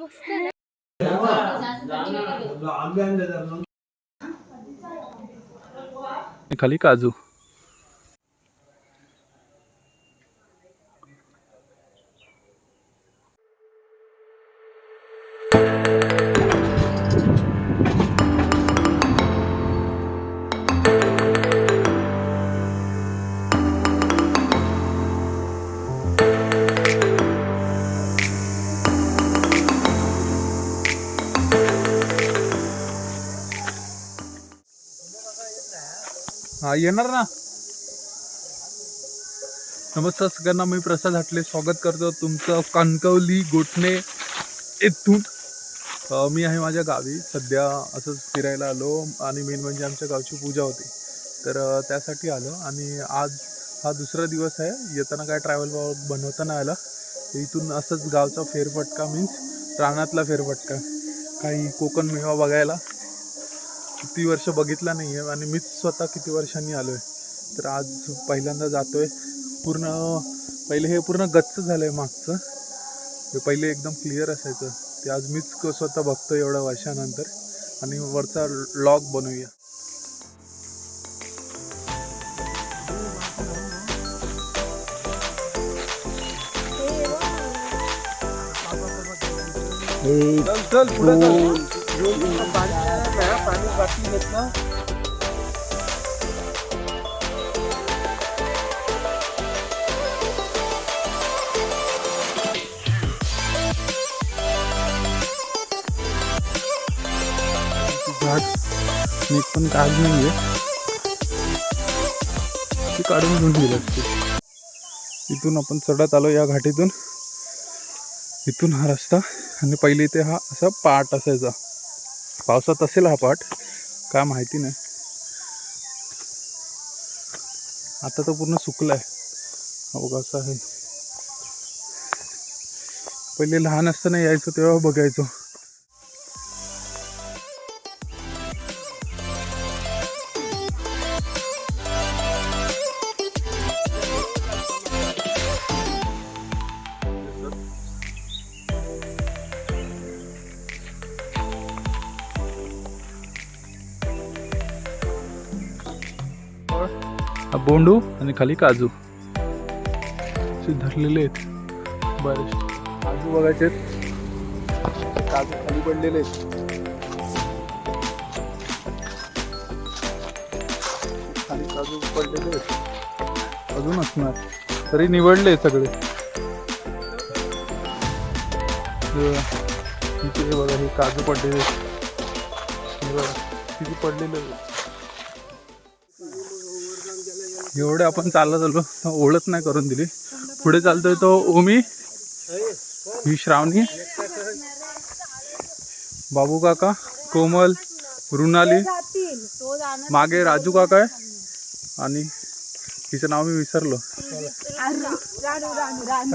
मस्त खाली काजू. हा येणार ना? नमस्कार सगळ्यांना मी प्रसाद हाटले स्वागत करतो तुमचं कणकवली गोठणे येथून मी आहे माझ्या गावी सध्या असंच फिरायला आलो आणि मेन म्हणजे आमच्या गावची पूजा होती. तर त्यासाठी आलो आणि आज हा दुसरा दिवस आहे येताना काय ट्रॅव्हल बनवताना आला. इथून असंच गावचा फेरफटका मीन्स रानातला फेरफटका. काही कोकण मेवा बघायला. किती वर्ष बघितला नाही आहे आणि मीच स्वतः किती वर्षांनी आलो आहे तर आज पहिल्यांदा जातो आहे पूर्ण पहिले हे पूर्ण गच्च झालं आहे मागचं. हे पहिले एकदम क्लिअर असायचं. ते आज मीच स्वतः बघतो एवढ्या वर्षानंतर. आणि वरचा लॉग बनवूया. चल चल पुढे चल झाड मी पण काढ नाही ती काढून घेऊन गेली असते. इथून आपण चढत आलो या घाटीतून. इथून हा रस्ता आणि पहिले इथे हा असा पाट असायचा. पावसात असेल हा पाठ काय माहिती नाही. आता तो पूर्ण सुकला आहे बघा असं आहे. पहिले लहान असताना यायचो तेव्हा बघायचो. हा बोंडू आणि खाली काजू. असे धरलेले आहेत. बरेच काजू बघायचे आहेत. काजू खाली पडलेले आहेत. खाली काजू पडलेले आहेत. अजून असणार. तरी निवडले सगळे. बघा. हे काजू पडलेले आहेत. किती पडलेले एवढे आपण चालत आलो ओळख नाही करून दिली. पुढे चालतोय तो ओमी ही श्रावणी. बाबू काका कोमल मृणाली मागे राजू काका आहे. आणि तिचं नाव मी विसरलो.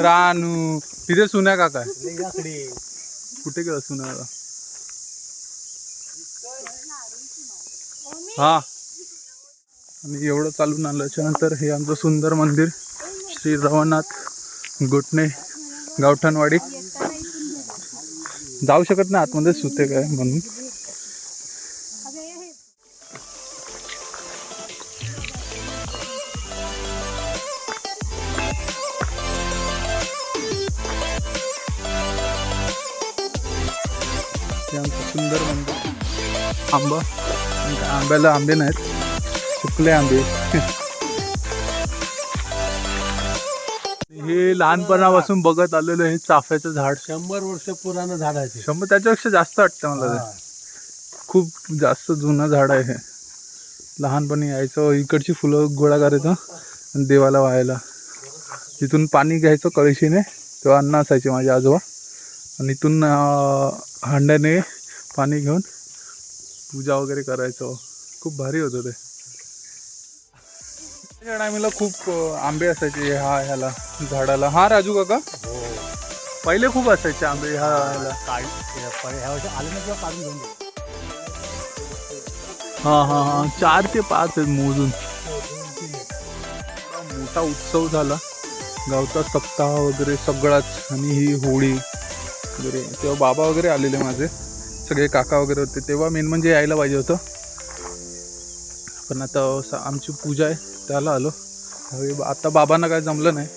रानू तिथे सुन्या काका आहे. कुठे गेला सुन्या? हा. आणि एवढं चालून आल्याच्यानंतर हे आमचं सुंदर मंदिर श्री रवनाथ गोटणे गावठणवाडी. जाऊ शकत नाही आतमध्ये सुते काय म्हणून. हे आमचं सुंदर मंदिर. आंबा. आणि आंब्याला आंबे नाहीत. सुकले आंबे. हे लहानपणापासून बघत आलेलं हे चाफ्याचं झाड. शंभर वर्ष पुराणं झाड आहे ते. शंभर त्याच्यापेक्षा जास्त वाटतं मला ते. खूप जास्त जुनं झाड आहे हे. लहानपणी यायचं इकडची फुलं गोळा करायचं आणि देवाला व्हायला. तिथून पाणी घ्यायचं कळशीने तेव्हा अन्न असायचे माझे आजोबा. आणि इथून अं, हांड्याने पाणी घेऊन पूजा वगैरे करायचो. खूप भारी होतं ते. त्या टायमिला खूप आंबे असायचे ह्या ह्याला झाडाला. हा राजू काका? पहिले खूप असायचे आंबे ह्याला. हे प- ह्या वर्षी आले ना किंवा काढून घेऊन. हा हा हा. चार ते पाच आहेत मोजून. मोठा उत्सव झाला. गावचा सप्ताह वगैरे सगळाच आणि ही होळी घरी तेव्हा बाबा वगैरे आलेले माझे. सगळे काका वगैरे होते. तेव्हा मेन म्हणजे यायला पाहिजे होतं. पण आता स- आमची पूजा आहे. त्याला आलो. आता बाबांना काय जमलं नाही.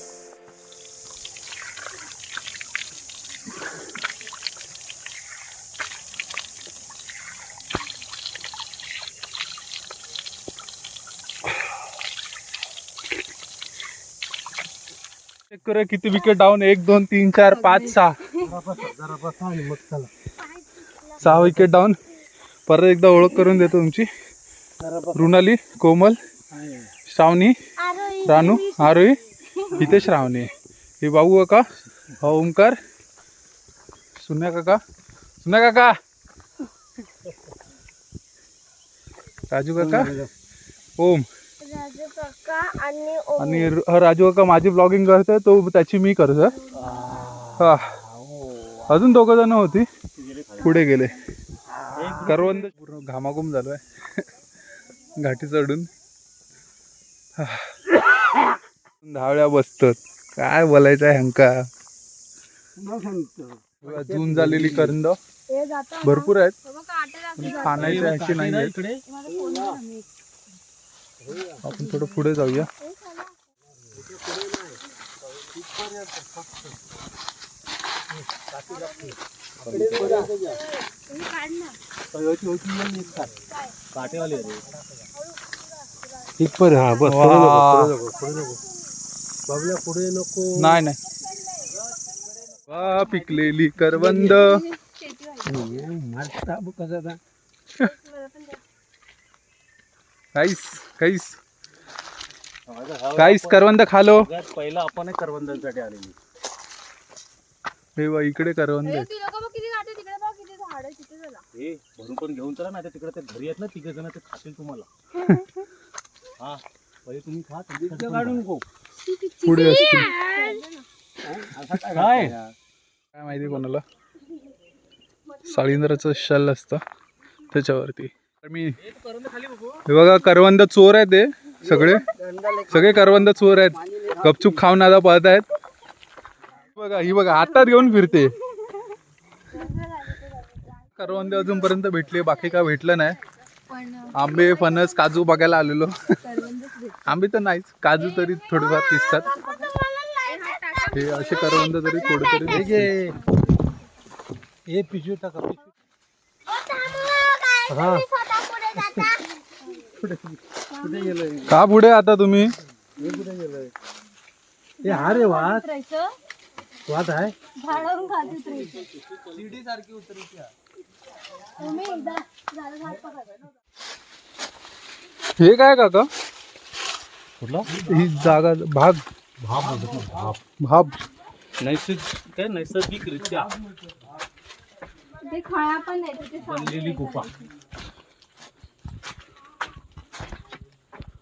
चेक करूया किती विकेट डाऊन एक दोन तीन चार पाच सहा. जरा बसा जरा बसा आणि मग चला सहा विकेट डाऊन परत एकदा ओळख करून देतो तुमची. रुणाली कोमल. श्रावणी? रानू? आरोही? इथे श्रावणी हे भाऊ काका हा ओमकार सुन्या काका? सुन्या काका? राजू काका? ओम. आणि ओम. आणि र- राजू काका माझी ब्लॉगिंग करतोय तो त्याची मी करतो हा. अजून दोघ जण होती. पुढे गेले. करवंद पूर्ण घामाघूम झालोय. घाटी चढून. धावळ्या बसतात. काय बोलायचं आहे हंका? जून झालेली करंद. हे भरपूर आहेत. खाण्याच्या ह्याची नाही. आपण थोडं पुढे जाऊया. तुम्ही काढ ना काटेवाले हा बस. पुढे नको पुढे नको पुढे नको बाबल्या पुढे नको नाही नाही वा पिकलेली करवंद शेती व्हायची. मारता बघ कसा आता. काहीच काहीच काहीच करवंद खालो सगळ्यात पहिला आपण करवंदांसाठी आलेली हे बा इकडे करवंद ए, आहेत. ती लोकं बघ किती काटे तिकडे बघ किती झाड आहे तिथे झाला हे भरून पण घेऊन चला ना तिकडे ते घरी आहेत ना तिघ जण ते खातील तुम्हाला हा. पहिले तुम्ही खा तुमचं काढून नको पुढे असतील. काय काय? माहिती कोणाला? साळींद्राचं शल असतं त्याच्यावरती. तर मी हे बघा करवंद चोर आहेत ते सगळे. सगळे करवंद चोर आहेत. गपचूप खाऊन आता पळत आहेत. बघा ही बघा हातात घेऊन फिरते. करवंद अजूनपर्यंत भेटले बाकी काय भेटलं नाही. आंबे फणस काजू बघायला आलेलो. आंबे तर नाहीच. काजू तरी थोडेफार दिसतात. हे असे करवंद तरी थोडे तरी. हे पिशवी टाका पिशवी. हा. कुठे गेलोय? का पुढे आता तुम्ही? हे कुठे गेलोय? हे हा रे वाद वाद आहे? खाली उतरायचं तुम्ही एकदा झाड झाड पकडा हे काय काका? कुठला? ही जागा भाग. भाप भाप. भाब नैसर्गिक काय नैसर्गिकरित्या? ते खळा पण आहे तिथे बनलेली गुफा.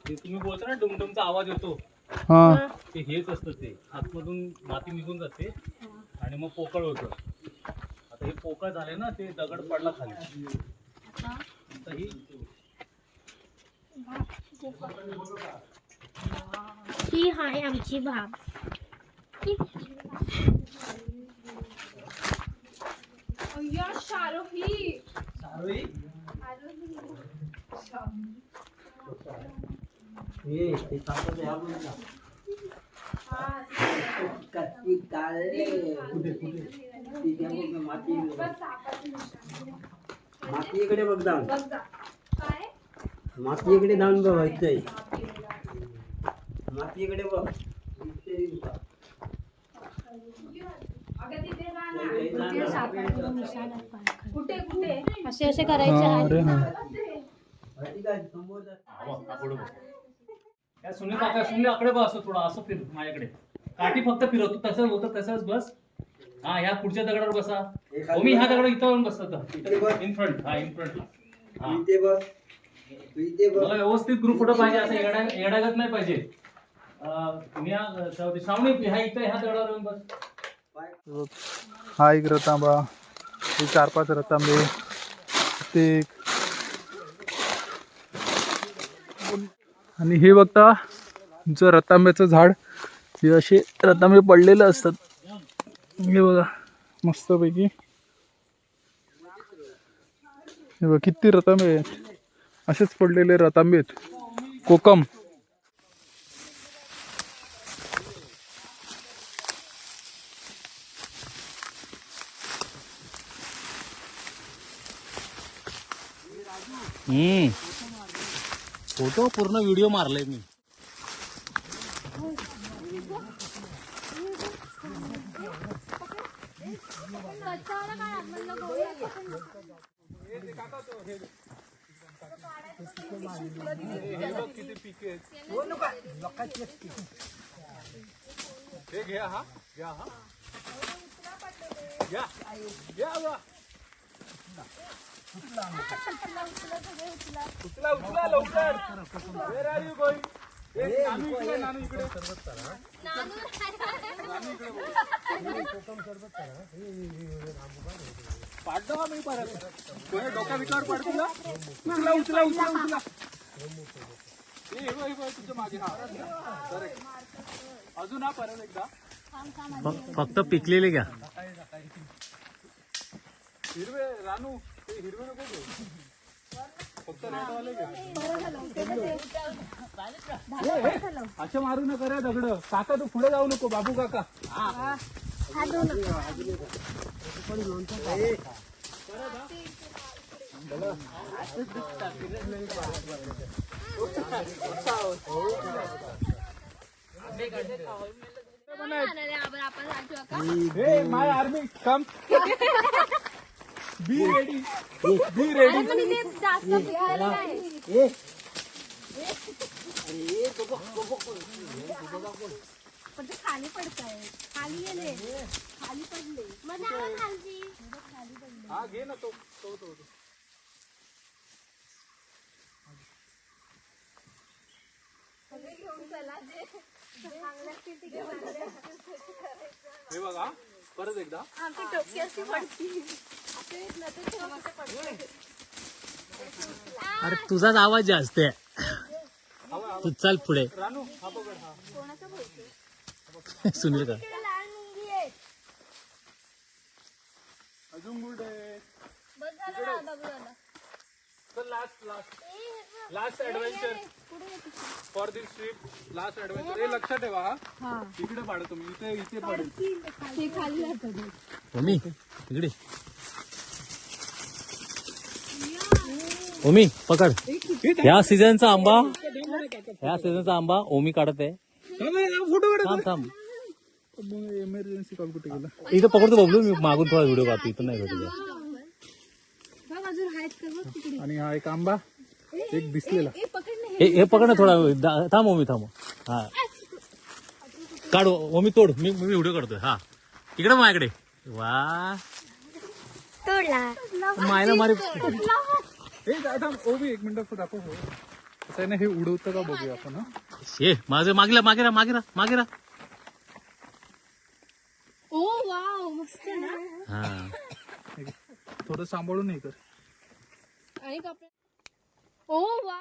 ते तुम्ही बोलता ना डुमडुमचा आवाज येतो. हा. ते हेच असतं ते. आतमधून माती निघून जाते आणि मग पोकळ होतं. आता हे पोकळ झाले ना ते दगड पडला खाली. आता ही ही आहे आमची अय्या शारोही बघ. जाऊन. काय मातीकडे जाऊन बघ व्हायचंय मातीकडे बघ. कुठे कुठे असे असे करायचे हा, हा सुनील काका सुनील आकडे बस थोडं असं फिर माझ्याकडे. काठी फक्त फिरवतो तसंच होतं तसंच बस. हा ह्या पुढच्या दगडावर बसा. हो मी ह्या दगडावर इथं बसतो. इन फ्रंट हा इन फ्रंटला तू मला व्यवस्थित ग्रुप फोटो पाहिजे असं येडा येडागत नाही पाहिजे. अं, तुम्ही हा- जाऊ दे. श्रावणी ह्या इथं ह्या दगडावर येऊन बस. हा एक रतांबा. हे चार पाच रतांबे. ते एक. आणि हे बघता तुमचं रतांब्याचं झाड. हे असे रतांबे पडलेले असतात. हे बघा मस्तपैकी. हे बघ किती रतांबे आहेत. असेच पडलेले रतांबेत. कोकम. हम्म. फोटो पूर्ण व्हिडिओ मारलाय मी. हे घ्या हा घ्या हा घ्या घ्या उचला उचला लवकर वेर आर यू going? पाडतो का मी परत. कोणी विचार पाडतो का उचला उचला हे हे तुझ्या मागे हा. अजून हा परत एकदा. फक्त पिकलेले घ्या. हिरवे रानू ते हिरवे नको घेऊ. फक्त रेडवाले असे मारू नका रे दगड. काका तू पुढे जाऊ नको. बाबू काका. Hey my army come be ready be ready खाली पडताय खाली गेले खाली पडले मग जावा खालती. हा घे ना तो तो तो तो. हे बघा परत एकदा आमची टोपी अशी पडती अरे तुझाच आवाज जास्त आहे. तू चल पुढे. हा हा सुनील का last last last adventure for this trip last adventure हे लक्षात ठेवा हा. इकडे पाडा तुम्ही. इथे इथे पडेल ते खाली इकडे. ओमी पकड. ह्या सीझनचा आंबा ह्या सीझनचा आंबा ओमी काढत आहे. फोटो थांब थांब. एमर्जन्सी कॉल कुठे गेला इथं पकडतो बबलू मी मागून थोडा व्हिडिओ काढतो इथं नाही भेटू आणि हा एक आंबा एक दिसलेला हे हे पकड ना थोडा थांब ओमी थांब. हा. काढ ओमी तोड. मी मी व्हिडिओ काढतोय हा. इकडे माझ्याकडे वा. मायला मारी. हे दादा ओबी एक मिनिट दाखव. हो. आहे ना हे उडवतं का बघूया आपण हा? हे माझं मागेला मागेरा मागेरा मागेरा. ओ वाव मस्त ना? हा. थोडं सांभाळून हे कर. आणि कपडे ओ वा!